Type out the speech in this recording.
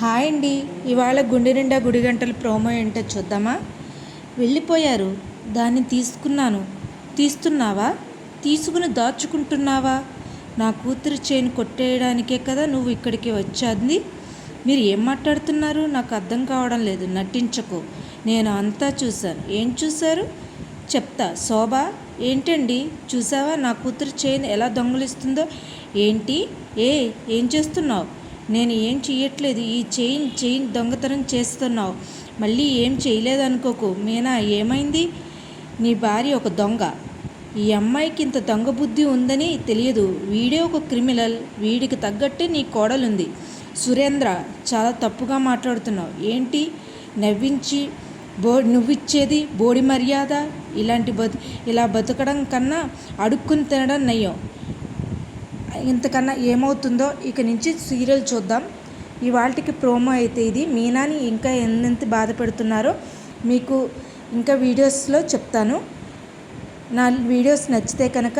Hi అండి. ఇవాళ గుండె నిండా గుడి గంటల ప్రోమో ఏంటో చూద్దామా? వెళ్ళిపోయారు. దాన్ని తీసుకున్నాను. తీస్తున్నావా? తీసుకుని దాచుకుంటున్నావా? నా కూతురు చైన్ కొట్టేయడానికే కదా నువ్వు ఇక్కడికి వచ్చాది. మీరు ఏం మాట్లాడుతున్నారు? నాకు అర్థం కావడం లేదు. నటించకు. నేను అంతా చూశాను. ఏం చూశారు? చెప్తా. శోభ ఏంటండి? చూసావా నా కూతురు చైన్ ఎలా దొంగలిస్తుందో? ఏంటి? ఏ ఏం చేస్తున్నావు? నేను ఏం చెయ్యట్లేదు ఈ చైన్ చైన్ దొంగతనం చేస్తున్నావు. మళ్ళీ ఏం చేయలేదనుకోకు మీనా ఏమైంది? నీ భార్య ఒక దొంగ. ఈ అమ్మాయికి ఇంత దొంగ బుద్ధి ఉందని తెలియదు. వీడే ఒక క్రిమినల్. వీడికి తగ్గట్టే నీ కోడలుంది. సురేంద్ర చాలా తప్పుగా మాట్లాడుతున్నావు. ఏంటి? నవ్వించి బో నువ్విచ్చేది బోడి మర్యాద ఇలాంటి బతు ఇలా బతకడం కన్నా అడుక్కుని తినడం నయ్యం. ఇంతకన్నా ఏమవుతుందో ఇక నుంచి సీరియల్ చూద్దాం. ఇవాళకి ప్రోమో అయితే ఇది. మీనాని ఇంకా ఎంత బాధ పెడుతున్నారో మీకు ఇంకా వీడియోస్లో చెప్తాను. నా వీడియోస్ నచ్చితే కనుక